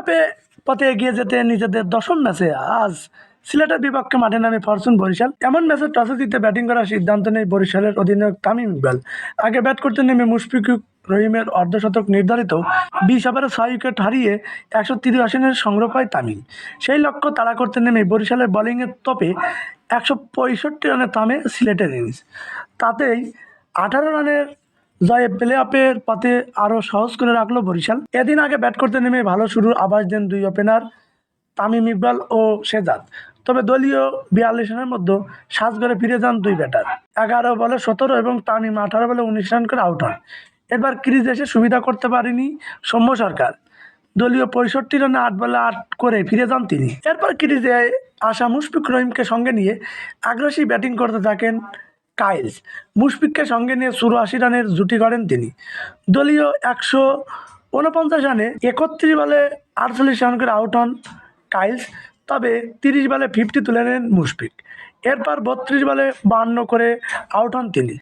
আপে পথে এগিয়ে যেতে নিজেদের দশম ম্যাচে আজ সিলেটের বিপক্ষে মাঠে নামে ফরচুন বরিশাল। এমন ম্যাচে টসে জিতে ব্যাটিং করার সিদ্ধান্ত নেয় বরিশালের অধিনায়ক তামিম ইকবাল। আগে ব্যাট করতে নেমে মুশফিক রহিমের অর্ধশতক নির্ধারিত বিশ ওভারে ছয় উইকেট হারিয়ে একশো তিরিশ রানের সংগ্রহ পায় তামিম। সেই লক্ষ্য তাড়া করতে নেমে বরিশালের বোলিংয়ের তপে একশো পঁয়ষট্টি রানে থামে সিলেটের ইনিংস। তাতেই আঠারো রানের জয়ে প্লে অফের পথে আরও সহজ করে রাখল বরিশাল। এদিন আগে ব্যাট করতে নেমে ভালো শুরুর আভাস দেন দুই ওপেনার তামিম ইকবাল ও শেজাদ তবে দলীয় বিয়াল্লিশ রানের মধ্যে সাজ করে ফিরে যান দুই ব্যাটার এগারো বলে সতেরো এবং তামিম আঠারো বলে উনিশ রান করে আউট হন। এবার ক্রিজ এসে সুবিধা করতে পারেনি সৌম্য সরকার। দলীয় পঁয়ষট্টি রানে আট বলে আট করে ফিরে যান তিনি। এরপর ক্রিজে আসা মুশফিক রহিমকে সঙ্গে নিয়ে আগ্রাসী ব্যাটিং করতে থাকেন কাইলস। মুশফিককে সঙ্গে নিয়ে চুরাশি রানের জুটি করেন তিনি। দলীয় একশো উনপঞ্চাশ রানে একত্রিশ বলে আটচল্লিশ রান করে আউট হন কাইলস, তবে তিরিশ বলে ফিফটি তুলে নেন মুশফিক। এরপর বত্রিশ বলে বান্ন করে আউট হন তিনি।